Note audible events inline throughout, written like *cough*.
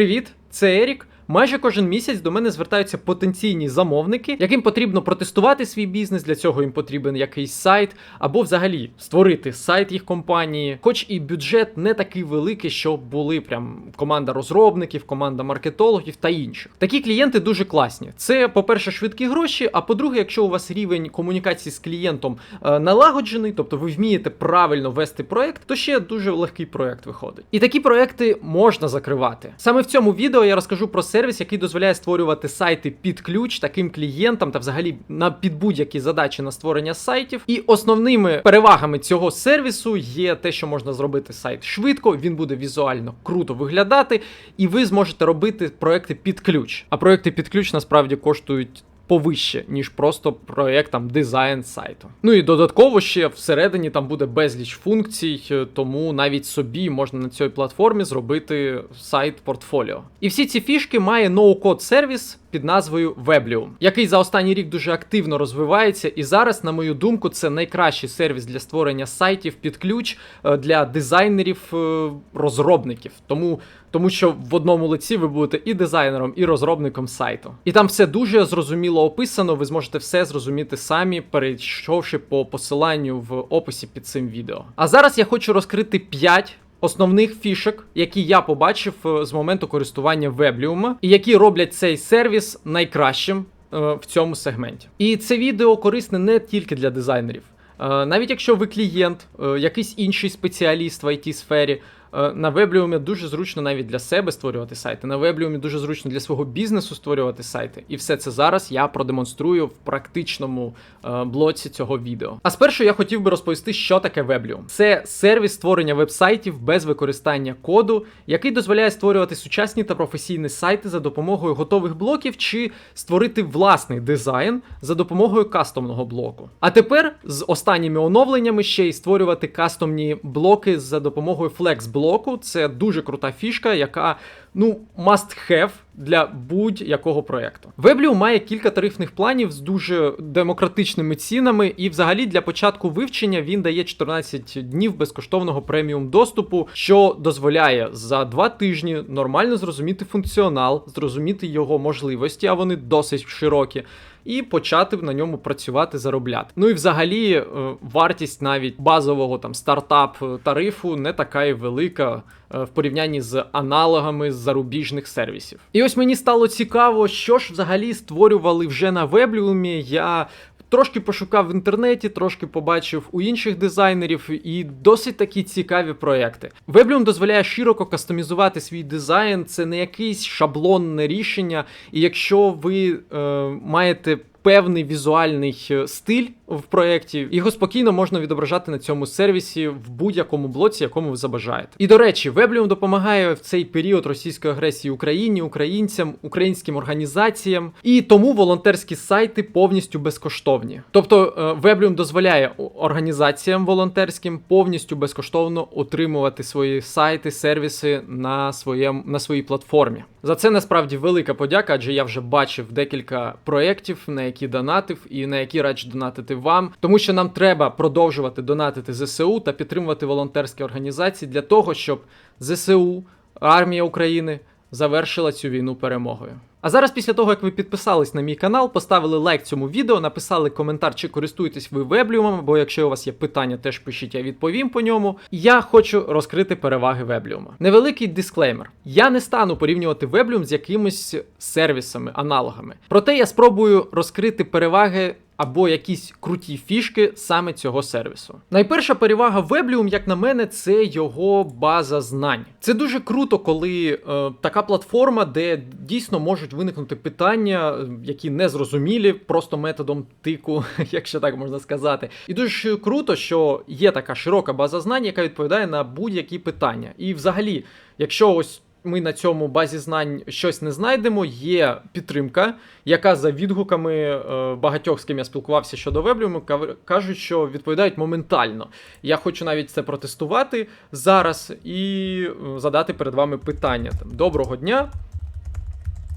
Привіт, це Ерік. Майже кожен місяць до мене звертаються потенційні замовники, яким потрібно протестувати свій бізнес. Для цього їм потрібен якийсь сайт, або взагалі створити сайт їх компанії. Хоч і бюджет не такий великий, щоб були прям команда розробників, команда маркетологів та інших. Такі клієнти дуже класні. Це, по-перше, швидкі гроші. А по-друге, якщо у вас рівень комунікації з клієнтом е, налагоджений, тобто ви вмієте правильно вести проект, то ще дуже легкий проект виходить. І такі проекти можна закривати. Саме в цьому відео я розкажу про сервіс, який дозволяє створювати сайти під ключ таким клієнтам та взагалі на під будь-які задачі на створення сайтів. І основними перевагами цього сервісу є те, що можна зробити сайт швидко, він буде візуально круто виглядати, і ви зможете робити проекти під ключ. А проекти під ключ насправді коштують. Повище, ніж просто проєкт там дизайн сайту. Ну і додатково ще всередині там буде безліч функцій, е, тому навіть собі можна на цій платформі зробити сайт портфоліо. І всі ці фішки має ноу-код сервіс під назвою Weblium, який за останній рік дуже активно розвивається. І зараз, на мою думку, це найкращий сервіс для створення сайтів під ключ е, для дизайнерів, е, розробників. Тому тому що в одному лиці ви будете і дизайнером, і розробником сайту. І там все дуже зрозуміло описано. Ви зможете все зрозуміти самі, перейшовши по посиланню в описі під цим відео. А зараз я хочу розкрити 5 Основних фішок, які я побачив е, з моменту користування Weblium, і які роблять цей сервіс найкращим е, в цьому сегменті. І це відео корисне не тільки для дизайнерів. Е, Навіть якщо ви клієнт, якийсь інший спеціаліст в it сфері На Weblium дуже зручно навіть для себе створювати сайти. На Weblium дуже зручно для свого бізнесу створювати сайти. І все це зараз я продемонструю в практичному е, блоці цього відео. А спершу я хотів би розповісти, що таке Weblium. Це сервіс створення вебсайтів без використання коду, який дозволяє створювати сучасні та професійні сайти за допомогою готових блоків чи створити власний дизайн за допомогою кастомного блоку. А тепер з останніми оновленнями ще й створювати кастомні блоки за допомогою Flexblock блоку. Це дуже крута фішка, яка ну must have для будь-якого проєкту. Weblium має кілька тарифних планів з дуже демократичними цінами, і взагалі для початку вивчення він дає 14 днів безкоштовного преміум доступу, що дозволяє за два тижні нормально зрозуміти функціонал, зрозуміти його можливості, а вони досить широкі. І почати на ньому працювати, заробляти. Ну і взагалі е, вартість навіть базового там стартап тарифу не така і велика е, в порівнянні з аналогами зарубіжних сервісів. І ось мені стало цікаво, що ж взагалі створювали вже на Weblium. Я Трошки пошукав в інтернеті, трошки побачив у інших дизайнерів і досить такі цікаві проекти. Weblium дозволяє широко кастомізувати свій дизайн, це не якийсь шаблонне рішення. І якщо ви е, маєте певний візуальний е, стиль в проєкті, його спокійно можна відображати на цьому сервісі в будь-якому блоці, якому ви забажаєте. І до речі, Weblium допомагає в цей період російської агресії Україні, українцям, українським організаціям, і тому волонтерські сайти повністю безкоштовні. Тобто Weblium дозволяє організаціям волонтерським повністю безкоштовно отримувати свої сайти, сервіси на своєму на своїй платформі. За це насправді велика подяка, адже я вже бачив декілька проєктів, на які донатив і на які раджу донатити вам, тому що нам треба продовжувати донатити ЗСУ та підтримувати волонтерські організації для того, щоб ЗСУ, армія України завершила цю війну перемогою. А зараз, після того, як ви підписались на мій канал, поставили лайк цьому відео, написали коментар, чи користуєтесь ви вебліумом, або якщо у вас є питання, теж пишіть, я відповім по ньому. Я хочу розкрити переваги вебліума. Невеликий дисклеймер: я не стану порівнювати вебліум з якимись сервісами, аналогами. Проте я спробую розкрити переваги або якісь круті фішки саме цього сервісу. Найперша перевага Weblium, як на мене, це його база знань. Це дуже круто, коли е, така платформа, де дійсно можуть виникнути питання, е, які не зрозумілі, просто методом тику, *laughs* якщо так можна сказати. І дуже круто, що є така широка база знань, яка відповідає на будь-які питання. І взагалі, якщо ось ми на цьому базі знань щось не знайдемо. Є підтримка, яка за відгуками е, багатьох з ким я спілкувався щодо веблюму, кажуть, що відповідають моментально. Я хочу навіть це протестувати зараз і е, задати перед вами питання. Доброго дня.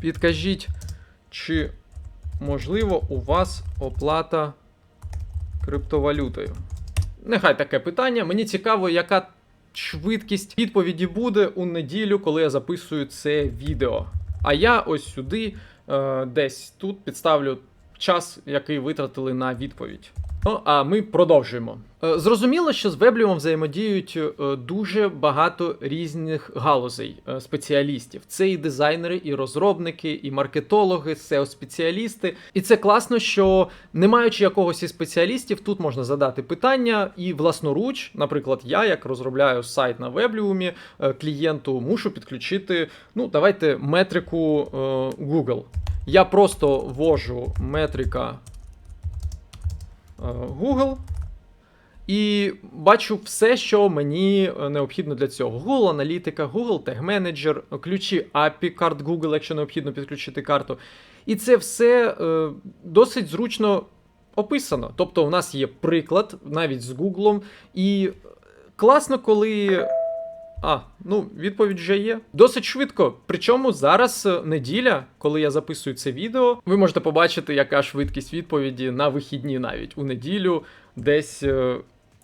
Підкажіть, чи можливо у вас оплата криптовалютою? Нехай таке питання. Мені цікаво, яка швидкість відповіді буде у неділю, коли я записую це відео. А я ось сюди, е, десь тут підставлю час, який витратили на відповідь. Ну, а ми продовжуємо. Е, Зрозуміло, що з Вебліумом взаємодіють е, дуже багато різних галузей е, спеціалістів. Це і дизайнери, і розробники, і маркетологи, SEO-спеціалісти. І це класно, що не маючи якогось із спеціалістів, тут можна задати питання і власноруч, наприклад, я, як розробляю сайт на Вебліумі, клієнту мушу підключити, ну, давайте метрику Google. Я просто ввожу метрика Google і бачу все, що мені е, необхідно для цього. Google аналітика, Google Tag Manager, ключі API карт Google, якщо необхідно підключити карту. І це все е, досить зручно описано. Тобто, у нас є приклад навіть з Google, і класно, коли. А, ну, відповідь вже є. Досить швидко. Причому зараз е, неділя, коли я записую це відео, ви можете побачити, яка швидкість відповіді на вихідні навіть у неділю, десь е,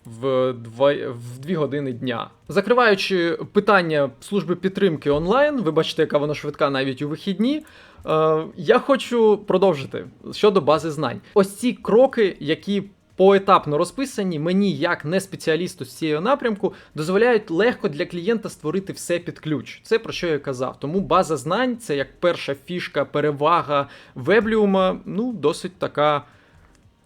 в 2, в 2 години дня. Закриваючи питання служби підтримки онлайн, ви бачите, яка вона швидка навіть у вихідні. Е, я хочу продовжити щодо бази знань. Ось ці кроки, які поетапно розписані, мені, як не спеціалісту з цієї напрямку, дозволяють легко для клієнта створити все під ключ. Це про що я казав. Тому база знань це як перша фішка, перевага вебліума, ну, досить така.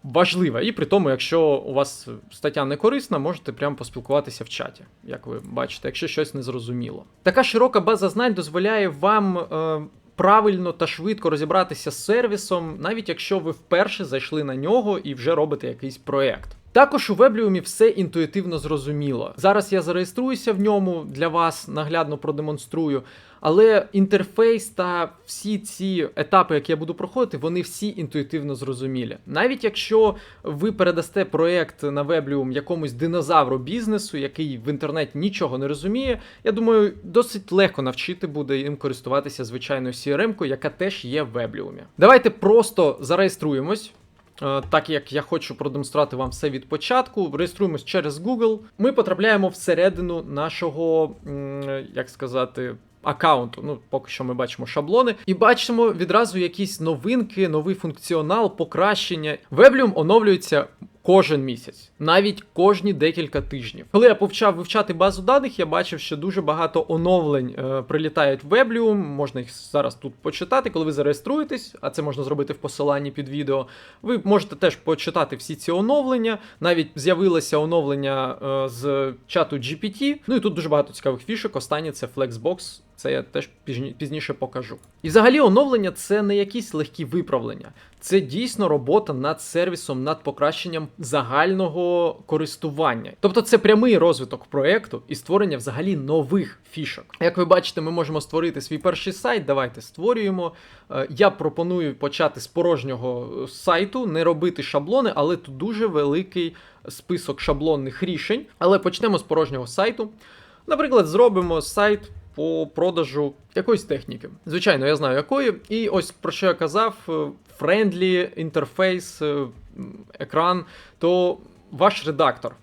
Важлива, і при тому, якщо у вас стаття не корисна, можете прямо поспілкуватися в чаті, як ви бачите, якщо щось не зрозуміло. Така широка база знань дозволяє вам е, правильно та швидко розібратися з сервісом, навіть якщо ви вперше зайшли на нього і вже робите якийсь проєкт. Також у Вебліумі все інтуїтивно зрозуміло. Зараз я зареєструюся в ньому для вас, наглядно продемонструю. Але інтерфейс та всі ці етапи, які я буду проходити, вони всі інтуїтивно зрозумілі. Навіть якщо ви передасте проєкт на Вебліум якомусь динозавру бізнесу, який в інтернеті нічого не розуміє, я думаю, досить легко навчити буде їм користуватися звичайною CRM-кою, яка теж є в Вебліумі. Давайте просто зареєструємось. Е, Так як я хочу продемонструвати вам все від початку, реєструємось через Google. Ми потрапляємо всередину нашого, як сказати, аккаунту. Ну, поки що ми бачимо шаблони, і бачимо відразу якісь новинки, новий функціонал, покращення. Вебліум оновлюється. Кожен місяць, навіть кожні декілька тижнів. Коли я почав вивчати базу даних, я бачив, що дуже багато оновлень е, прилітають в Weblium, Можна їх зараз тут почитати. Коли ви зареєструєтесь, а це можна зробити в посиланні під відео. Ви можете теж почитати всі ці оновлення. Навіть з'явилося оновлення е, з чату GPT. Ну і тут дуже багато цікавих фішок. Останнє це Flexbox. Це я теж пізні- пізніше покажу. І взагалі оновлення це не якісь легкі виправлення. Це дійсно робота над сервісом, над покращенням загального користування. Тобто це прямий розвиток проекту і створення взагалі нових фішок. Як ви бачите, ми можемо створити свій перший сайт. Давайте створюємо. Е, Я пропоную почати з порожнього е, сайту, не робити шаблони, але тут дуже великий список шаблонних рішень. Але почнемо з порожнього сайту. Наприклад, зробимо сайт по продажу якоїсь техніки. Звичайно, я знаю якої. І ось про що я казав: френдлі інтерфейс, екран, то ваш редактор.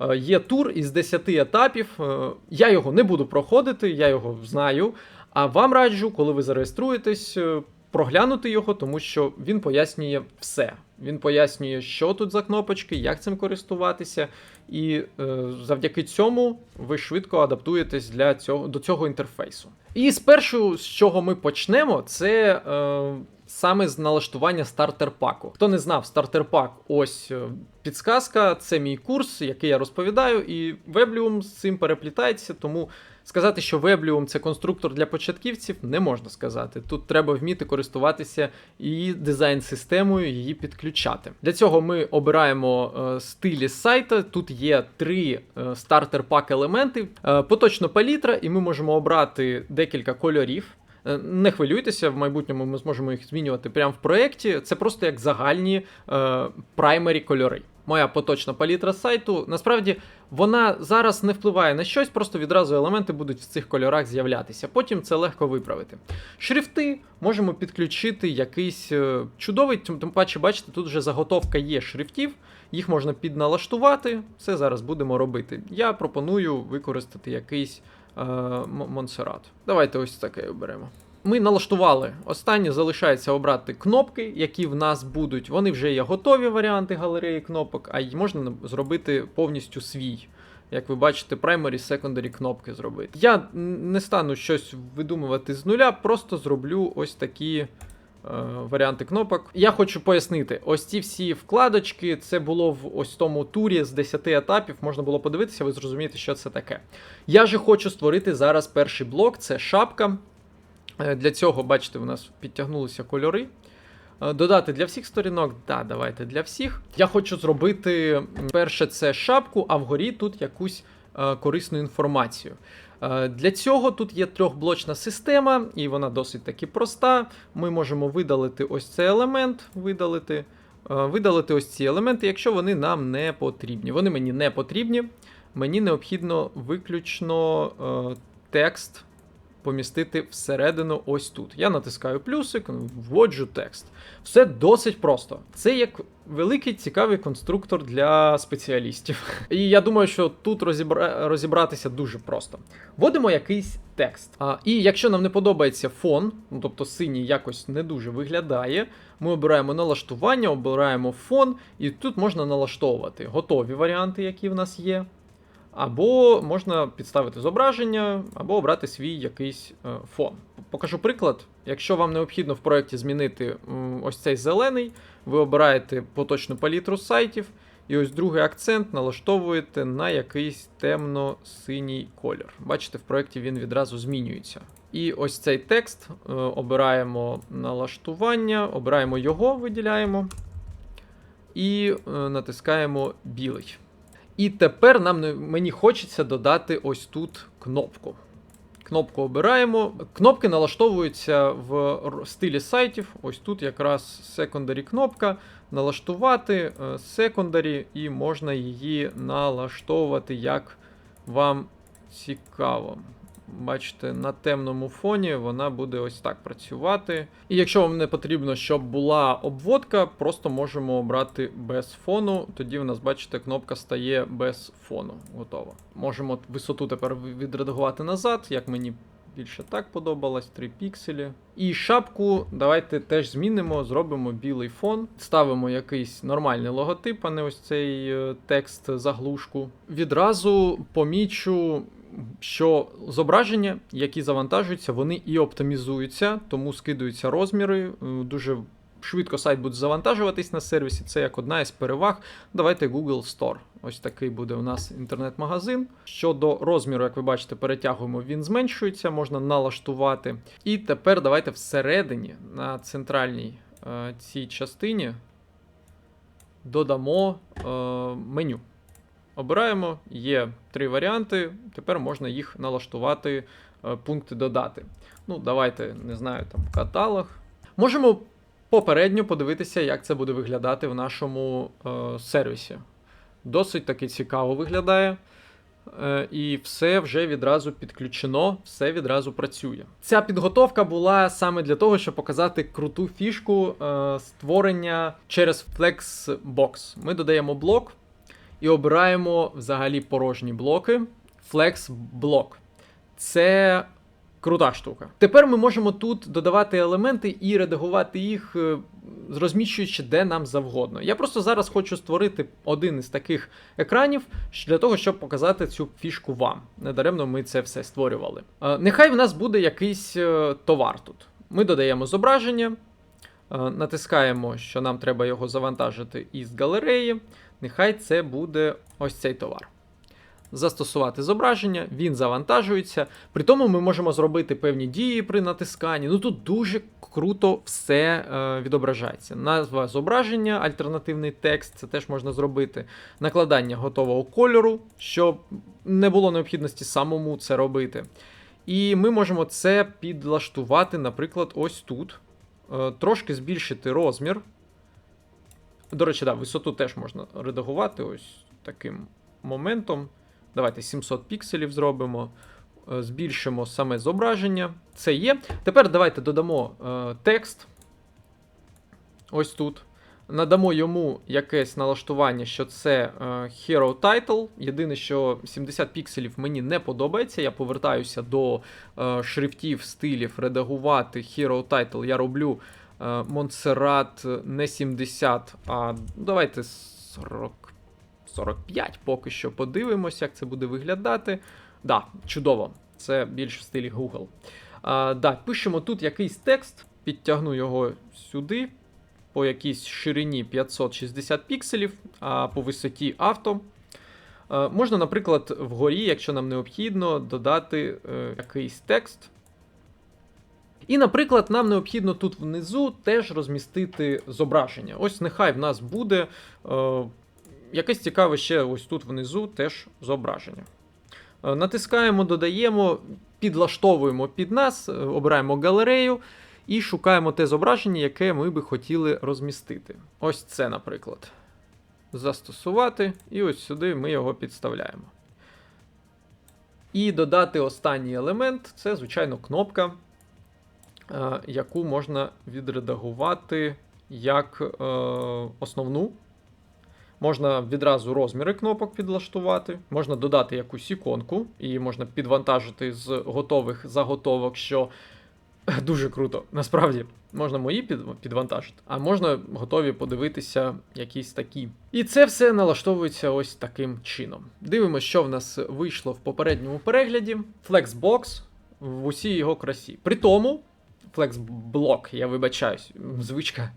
Е, Є тур із 10 етапів. Е, Я його не буду проходити, я його знаю. А вам раджу, коли ви зареєструєтесь, е, проглянути його, тому що він пояснює все. Він пояснює, що тут за кнопочки, як цим користуватися, і е, завдяки цьому ви швидко адаптуєтесь для цього, до цього інтерфейсу. І спершу, з чого ми почнемо, це е, саме з налаштування стартер-паку. Хто не знав, стартер-пак, ось е, підсказка, це мій курс, який я розповідаю, і Weblium з цим переплітається, тому сказати, що Weblium це конструктор для початківців, не можна сказати. Тут треба вміти користуватися і дизайн-системою, її підключати. Для цього ми обираємо е, стилі сайта. Тут є три е, стартер-пак елементи, е, поточно палітра, і ми можемо обрати декілька кольорів. Не хвилюйтеся, в майбутньому ми зможемо їх змінювати прямо в проєкті. Це просто як загальні праймері кольори. Моя поточна палітра сайту. Насправді вона зараз не впливає на щось, просто відразу елементи будуть в цих кольорах з'являтися. Потім це легко виправити. Шрифти можемо підключити якийсь е, чудовий, тим паче, бачите, тут вже заготовка є шрифтів, Їх можна підналаштувати. Це зараз будемо робити. Я пропоную використати якийсь е, Монсеррат. Давайте ось таке оберемо. Ми налаштували. Останнє залишається обрати кнопки, які в нас будуть. Вони вже є готові варіанти галереї кнопок, а й можна зробити повністю свій. Як ви бачите, primary, secondary кнопки зробити. Я не стану щось видумувати з нуля, просто зроблю ось такі е, варіанти кнопок. Я хочу пояснити: ось ці всі вкладочки, це було в ось тому турі з 10 етапів. Можна було подивитися, ви зрозумієте, що це таке. Я же хочу створити зараз перший блок, це шапка. Е, Для цього, бачите, у нас підтягнулися кольори. Е, Додати для всіх сторінок, да, давайте для всіх. Я хочу зробити перше це шапку, а вгорі тут якусь е, корисну інформацію. Е, Для цього тут є трьохблочна система, і вона досить таки проста. Ми можемо видалити ось цей елемент, видалити, е, видалити ось ці елементи, якщо вони нам не потрібні. Вони мені не потрібні. Мені необхідно виключно е, текст помістити всередину ось тут. Я натискаю плюсик, вводжу текст. Все досить просто. Це як великий цікавий конструктор для спеціалістів. *laughs* І я думаю, що тут розібра... розібратися дуже просто. Вводимо якийсь текст. А, і якщо нам не подобається фон, ну тобто синій якось не дуже виглядає, ми обираємо налаштування, обираємо фон, і тут можна налаштовувати готові варіанти, які в нас є. Або можна підставити зображення, або обрати свій якийсь е, фон. Покажу приклад. Якщо вам необхідно в проєкті змінити ось цей зелений, ви обираєте поточну палітру сайтів, і ось другий акцент налаштовуєте на якийсь темно-синій колір. Бачите, в проєкті він відразу змінюється. І ось цей текст е, обираємо налаштування, обираємо його, виділяємо і е, натискаємо білий. І тепер нам мені хочеться додати ось тут кнопку. Кнопку обираємо. Кнопки налаштовуються в стилі сайтів. Ось тут якраз секондарі кнопка. Налаштувати секондарі, і можна її налаштовувати як вам цікаво. Бачите, на темному фоні вона буде ось так працювати. І якщо вам не потрібно, щоб була обводка, просто можемо обрати без фону. Тоді в нас, бачите, кнопка стає без фону. Готово. Можемо висоту тепер відредагувати назад, як мені більше так подобалось, 3 пікселі. І шапку давайте теж змінимо, зробимо білий фон, ставимо якийсь нормальний логотип, а не ось цей е, текст заглушку. Відразу помічу що зображення, які завантажуються, вони і оптимізуються, тому скидуються розміри. е, Дуже швидко сайт буде завантажуватись на сервісі. Це як одна із переваг. Давайте Google Store. Ось такий буде у нас інтернет-магазин. Щодо розміру, як ви бачите, перетягуємо, він зменшується, можна налаштувати. І тепер давайте всередині на центральній е, цій частині додамо е, меню. Обираємо, є три варіанти. Тепер можна їх налаштувати, е, пункти додати. Ну, давайте, не знаю, там каталог. Можемо попередньо подивитися, як це буде виглядати в нашому е, сервісі. Досить таки цікаво виглядає. Е, І все вже відразу підключено, все відразу працює. Ця підготовка була саме для того, щоб показати круту фішку е, створення через Flexbox. Ми додаємо блок і обираємо взагалі порожні блоки. Flex блок. Це крута штука. Тепер ми можемо тут додавати елементи і редагувати їх, е, розміщуючи де нам завгодно. Я просто зараз хочу створити один із таких екранів для того, щоб показати цю фішку вам. Недаремно ми це все створювали. Е, Нехай в нас буде якийсь е, товар тут. Ми додаємо зображення, натискаємо, що нам треба його завантажити із галереї. Нехай це буде ось цей товар. Застосувати зображення, він завантажується. При тому ми можемо зробити певні дії при натисканні. Ну тут дуже круто все е, відображається. Назва зображення, альтернативний текст, це теж можна зробити. Накладання готового кольору, щоб не було необхідності самому це робити. І ми можемо це підлаштувати, наприклад, ось тут. Е, трошки збільшити розмір. До речі, да, висоту теж можна редагувати ось таким моментом. Давайте 700 пікселів зробимо. Е, Збільшимо саме зображення. Це є. Тепер давайте додамо е, текст. Ось тут. Надамо йому якесь налаштування, що це е, Hero Title. Єдине, що 70 пікселів мені не подобається. Я повертаюся до е, шрифтів, стилів, редагувати Hero Title. Я роблю е, Montserrat не 70, а давайте 40, 45 поки що подивимося, як це буде виглядати. Да, чудово. Це більш в стилі Google. А, да, пишемо тут якийсь текст, підтягну його сюди по якійсь ширині 560 пікселів, а по висоті авто. Е, Можна, наприклад, вгорі, якщо нам необхідно, додати е, якийсь текст. І, наприклад, нам необхідно тут внизу теж розмістити зображення. Ось нехай в нас буде е, якесь цікаве ще ось тут внизу теж зображення. Е, Натискаємо, додаємо, підлаштовуємо під нас, е, обираємо галерею і шукаємо те зображення, яке ми би хотіли розмістити. Ось це, наприклад. Застосувати, і ось сюди ми його підставляємо. І додати останній елемент це, звичайно, кнопка, е, яку можна відредагувати як е, основну. Можна відразу розміри кнопок підлаштувати, можна додати якусь іконку, і можна підвантажити з готових заготовок, що *laughs* дуже круто. Насправді можна мої під, підвантажити, а можна готові подивитися якісь такі. І це все налаштовується ось таким чином. Дивимося, що в нас вийшло в попередньому перегляді. Flexbox в усій його красі. При тому, Flexblock, я вибачаюсь, звичка.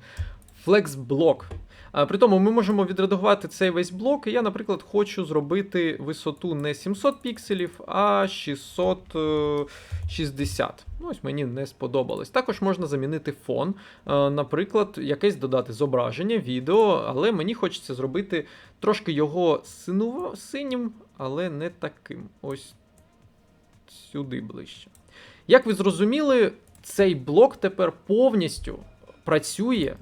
Flexblock. При тому ми можемо відредагувати цей весь блок. І я, наприклад, хочу зробити висоту не 700 пікселів, а 660. Ну, ось мені не сподобалось. Також можна замінити фон. Наприклад, якесь додати зображення, відео, але мені хочеться зробити трошки його синува- синім, але не таким. Ось сюди ближче. Як ви зрозуміли, цей блок тепер повністю працює е,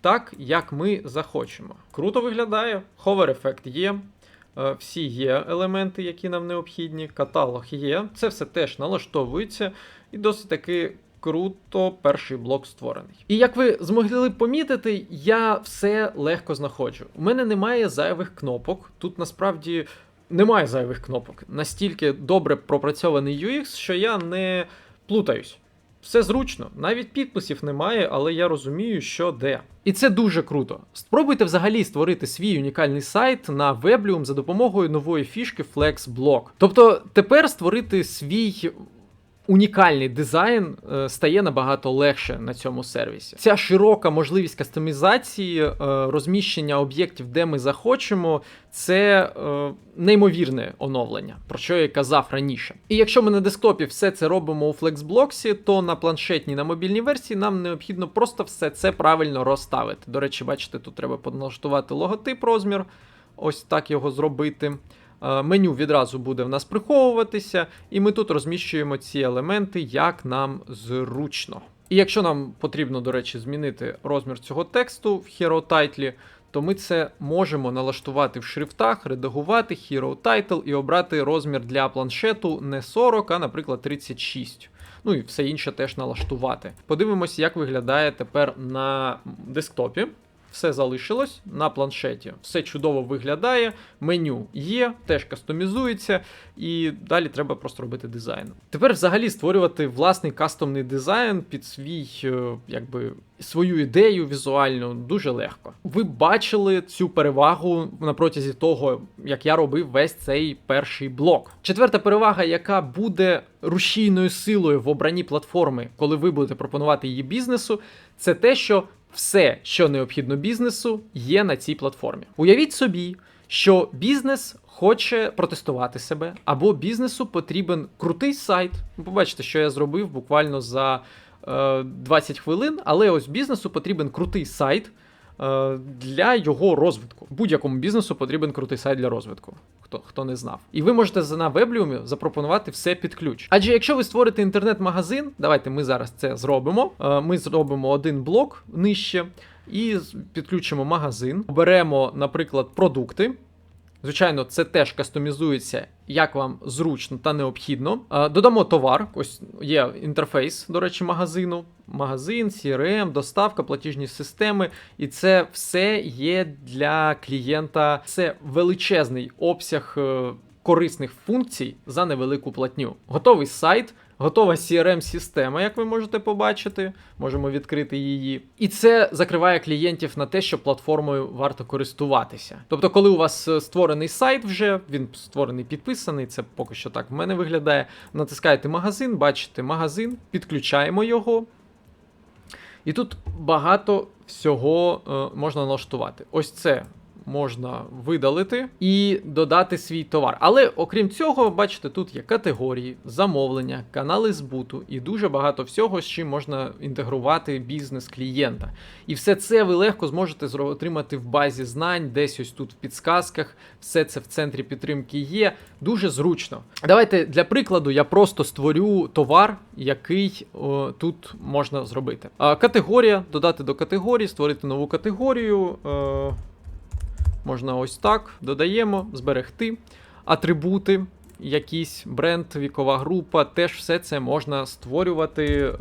так, як ми захочемо. Круто виглядає, ховер ефект є. е, Всі є елементи, які нам необхідні, каталог є. Це все теж налаштовується, і досить таки круто перший блок створений. І як ви змогли помітити, я все легко знаходжу. У мене немає зайвих кнопок. Тут насправді немає зайвих кнопок. Настільки добре пропрацьований UX, що я не плутаюсь. Все зручно, навіть підписів немає, але я розумію, що де. І це дуже круто. Спробуйте взагалі створити свій унікальний сайт на Weblium за допомогою нової фішки FlexBlock. Тобто тепер створити свій унікальний дизайн е, стає набагато легше на цьому сервісі. Ця широка можливість кастомізації, е, розміщення об'єктів, де ми захочемо, це е, неймовірне оновлення, про що я казав раніше. І якщо ми на десктопі все це робимо у Flexblocks, то на планшетній на мобільній версії нам необхідно просто все це правильно розставити. До речі, бачите, тут треба поналаштувати логотип розмір, ось так його зробити. Е, Меню відразу буде в нас приховуватися, і ми тут розміщуємо ці елементи, як нам зручно. І якщо нам потрібно, до речі, змінити розмір цього тексту в Hero Title, то ми це можемо налаштувати в шрифтах, редагувати Hero Title і обрати розмір для планшету не 40, а, наприклад, 36. Ну і все інше теж налаштувати. Подивимося, як виглядає тепер на десктопі. Все залишилось на планшеті. Все чудово виглядає. Меню є, теж кастомізується, і далі треба просто робити дизайн. Тепер взагалі створювати власний кастомний дизайн під свій, е, якби свою ідею візуальну дуже легко. Ви бачили цю перевагу на протязі того, як я робив весь цей перший блок. Четверта перевага, яка буде рушійною силою в обранні платформи, коли ви будете пропонувати її бізнесу, це те, що все, що необхідно бізнесу, є на цій платформі. Уявіть собі, що бізнес хоче протестувати себе, або бізнесу потрібен крутий сайт. Побачите, що я зробив буквально за е, 20 хвилин, але ось бізнесу потрібен крутий сайт. Е, Для його розвитку будь-якому бізнесу потрібен крутий сайт для розвитку. Хто хто не знав, і ви можете на вебліумі запропонувати все під ключ. Адже якщо ви створите інтернет-магазин, давайте ми зараз це зробимо. Е, Ми зробимо один блок нижче і підключимо магазин. Оберемо, наприклад, продукти. Звичайно, це теж кастомізується, як вам зручно та необхідно. Додамо товар. Ось є інтерфейс, до речі, магазину. Магазин, CRM, доставка, платіжні системи. І це все є для клієнта. Це величезний обсяг е, корисних функцій за невелику платню. Готовий сайт. Готова CRM-система, як ви можете побачити, можемо відкрити її. І це закриває клієнтів на те, що платформою варто користуватися. Тобто, коли у вас е, створений сайт вже, він створений підписаний, це поки що так в мене виглядає. Натискаєте магазин, бачите магазин, підключаємо його. І тут багато всього е, можна налаштувати. Ось це можна видалити і додати свій товар. Але окрім цього, бачите, тут є категорії, замовлення, канали збуту і дуже багато всього, з чим можна інтегрувати бізнес клієнта. І все це ви легко зможете отримати в базі знань, десь ось тут в підсказках. Все це в центрі підтримки є. Дуже зручно. Давайте для прикладу я просто створю товар, який о, тут можна зробити. Категорія, додати до категорії, створити нову категорію. Е, можна ось так. Додаємо, зберегти. Атрибути, якісь бренд, вікова група, теж все це можна створювати е,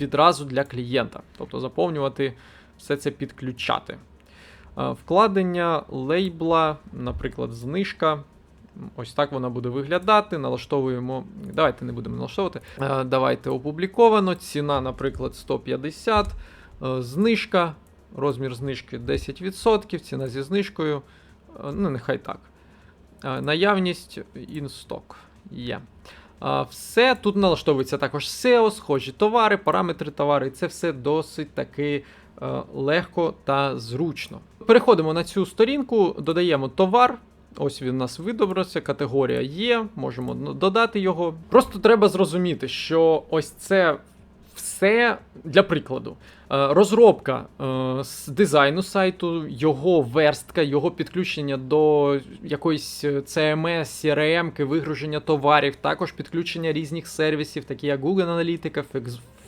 відразу для клієнта. Тобто заповнювати все це підключати. Е, Вкладення лейбла, наприклад, знижка. Ось так вона буде виглядати. Налаштовуємо. Давайте не будемо налаштовувати. Е, Давайте опубліковано. Ціна, наприклад, 150. Е, Знижка. Розмір знижки 10%. Ціна зі знижкою. Е, Ну, нехай так. Е, Наявність stock є. Все тут налаштовується також SEO, схожі товари, параметри товари. Це все досить таки е, легко та зручно. Переходимо на цю сторінку, додаємо товар. Ось він у нас видобрався, категорія є, можемо ну, додати його. Просто треба зрозуміти, що ось це все для прикладу. Е, Розробка е, з дизайну сайту, його верстка, його підключення до якоїсь е, CMS, CRM, вигруження товарів, також підключення різних сервісів, такі як Google Аналітика,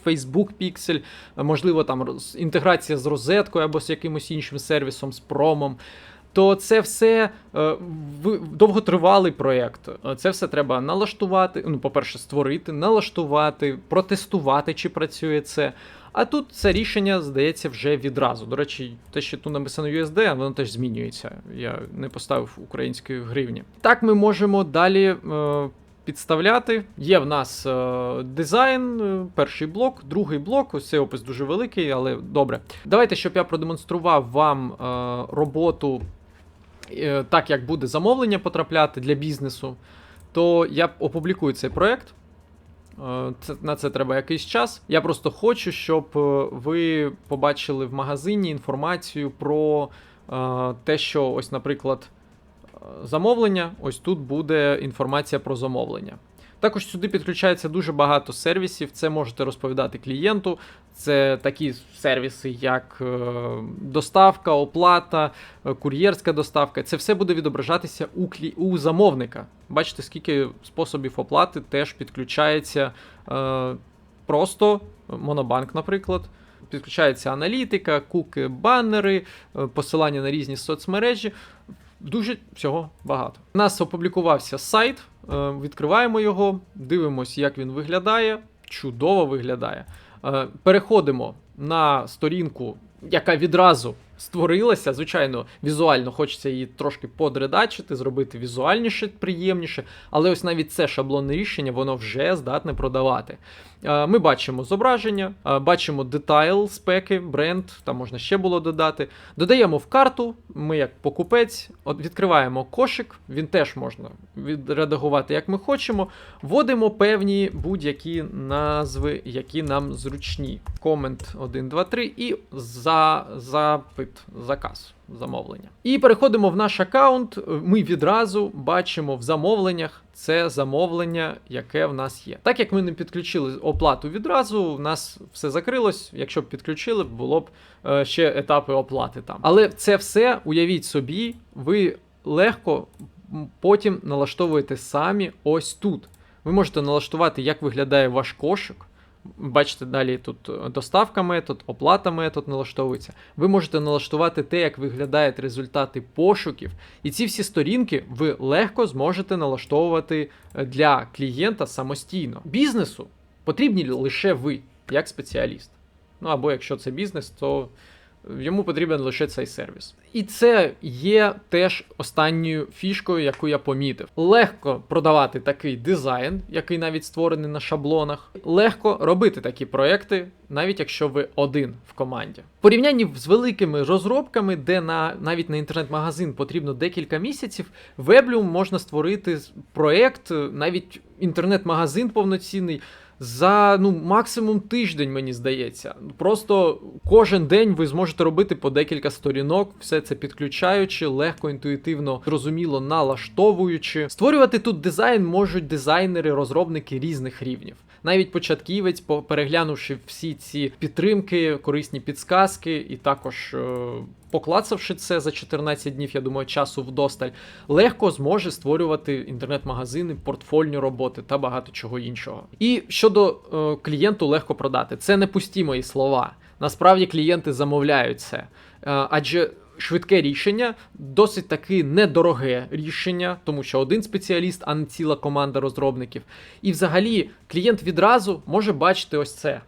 Facebook Pixel, можливо, там інтеграція з розеткою або з якимось іншим сервісом, з промом. То це все е, довготривалий проєкт. Це все треба налаштувати. Ну, по-перше, створити, налаштувати, протестувати, чи працює це. А тут це рішення здається вже відразу. До речі, те, що тут написано USD, воно теж змінюється. Я не поставив української гривні. Так ми можемо далі. Е, Підставляти. Є в нас е, дизайн, е, перший блок, другий блок. Ось цей опис дуже великий, але добре. Давайте, щоб я продемонстрував вам е, роботу так, як буде замовлення потрапляти для бізнесу, то я опублікую цей проект. Е, на це треба якийсь час. Я просто хочу, щоб е, ви побачили в магазині інформацію про е, те, що ось, наприклад, е, замовлення. Ось тут буде інформація про замовлення. Також сюди підключається дуже багато сервісів. Це можете розповідати клієнту. Це такі сервіси, як е, доставка, оплата, е, кур'єрська доставка. Це все буде відображатися у, клі... у замовника. Бачите, скільки способів оплати теж підключається е, просто Монобанк, наприклад. Підключається аналітика, куки, банери, посилання на різні соцмережі. Дуже всього багато. У нас опублікувався сайт, е, відкриваємо його, дивимося, як він виглядає. Чудово виглядає. Е, Переходимо на сторінку, яка відразу створилася. Звичайно, візуально хочеться її трошки подредачити, зробити візуальніше, приємніше. Але ось навіть це шаблонне рішення, воно вже здатне продавати. Е, Ми бачимо зображення, е, бачимо детайл, спеки, бренд, там можна ще було додати. Додаємо в карту, ми як покупець, відкриваємо кошик, він теж можна відредагувати як ми хочемо. Вводимо певні будь-які назви, які нам зручні. Комент 1, 2, 3 і за, запит, заказ, замовлення. І переходимо в наш аккаунт. Ми відразу бачимо в замовленнях це замовлення, яке в нас є. Так як ми не підключили оплату відразу, у нас все закрилось. Якщо б підключили, було б е, ще етапи оплати там. Але це все, уявіть собі, ви легко потім налаштовуєте самі ось тут. Ви можете налаштувати, як виглядає ваш кошик. Бачите, далі тут доставка метод, оплата метод налаштовується. Ви можете налаштувати те, як виглядають результати пошуків. І ці всі сторінки ви легко зможете налаштовувати е, для клієнта самостійно. Бізнесу потрібні лише ви, як спеціаліст. Ну або якщо це бізнес, то йому потрібен лише цей сервіс. І це є теж останньою фішкою, яку я помітив. Легко продавати такий дизайн, який навіть створений на шаблонах. Легко робити такі проекти, навіть якщо ви один в команді. В порівнянні з великими розробками, де на навіть на інтернет-магазин потрібно декілька місяців, в Weblium можна створити проект, навіть інтернет-магазин повноцінний. За ну максимум тиждень, мені здається. Просто кожен день ви зможете робити по декілька сторінок, все це підключаючи, легко, інтуїтивно, зрозуміло налаштовуючи. Створювати тут дизайн можуть дизайнери, розробники різних рівнів. Навіть початківець, по- переглянувши всі ці підтримки, корисні підсказки, і також е, поклацавши це за 14 днів, я думаю, часу вдосталь, легко зможе створювати інтернет-магазини, портфольні роботи та багато чого іншого. І щодо е, клієнту легко продати, це не пусті мої слова. Насправді клієнти замовляють це. Е, адже швидке рішення, досить таки недороге рішення, тому що один спеціаліст, а не ціла команда розробників. І взагалі клієнт відразу може бачити ось це.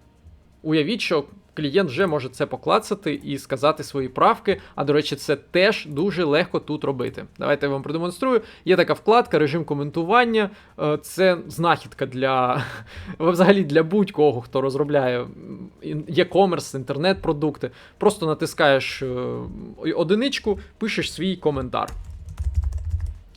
Уявіть, що клієнт вже може це поклацати і сказати свої правки. А до речі, це теж дуже легко тут робити. Давайте я вам продемонструю. Є така вкладка, режим коментування. Е, Це знахідка для *laughs* взагалі для будь-кого, хто розробляє e-commerce, інтернет-продукти. Просто натискаєш е, одиничку, пишеш свій коментар.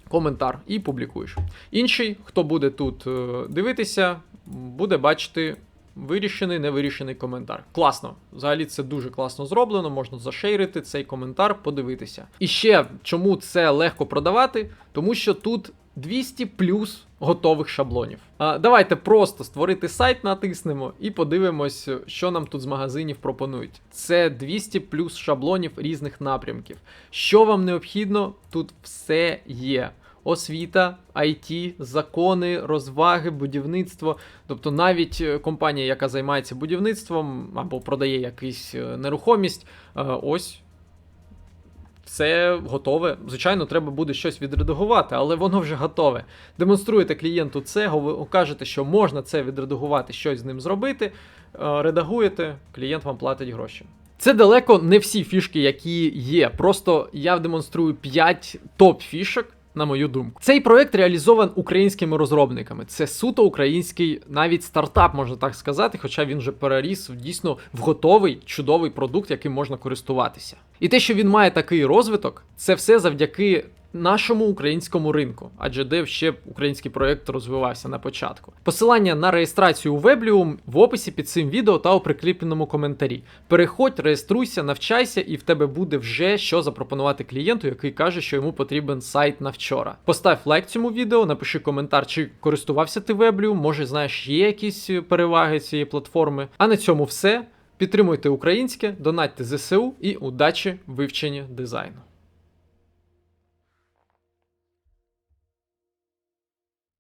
Коментар і публікуєш. Інший, хто буде тут е, дивитися, буде бачити вирішений, невирішений коментар. Класно. Взагалі це дуже класно зроблено, можна зашейрити цей коментар, подивитися. І ще чому це легко продавати? Тому що тут 200 плюс готових шаблонів. А, давайте просто створити сайт, натиснемо і подивимось, що нам тут з магазинів пропонують. Це 200 плюс шаблонів різних напрямків. Що вам необхідно, тут все є. Освіта, IT, закони, розваги, будівництво. Тобто навіть е, компанія, яка займається будівництвом або продає якусь е, нерухомість, е, ось все готове. Звичайно, треба буде щось відредагувати, але воно вже готове. Демонструєте клієнту це, кажете, що можна це відредагувати, щось з ним зробити. Редагуєте, клієнт вам платить гроші. Це далеко не всі фішки, які є. Просто я демонструю 5 топ-фішок. На мою думку, цей проект реалізован українськими розробниками. Це суто український, навіть стартап, можна так сказати, хоча він вже переріс дійсно в готовий чудовий продукт, яким можна користуватися. І те, що він має такий розвиток, це все завдяки нашому українському ринку, адже де ще український проект розвивався на початку. Посилання на реєстрацію у Weblium в описі під цим відео та у прикріпленому коментарі. Переходь, реєструйся, навчайся, і в тебе буде вже що запропонувати клієнту, який каже, що йому потрібен сайт на вчора. Постав лайк цьому відео, напиши коментар, чи користувався ти Weblium, може знаєш, є якісь переваги цієї платформи. А на цьому все. Підтримуйте українське, донатьте ЗСУ і удачі в вивченні дизайну.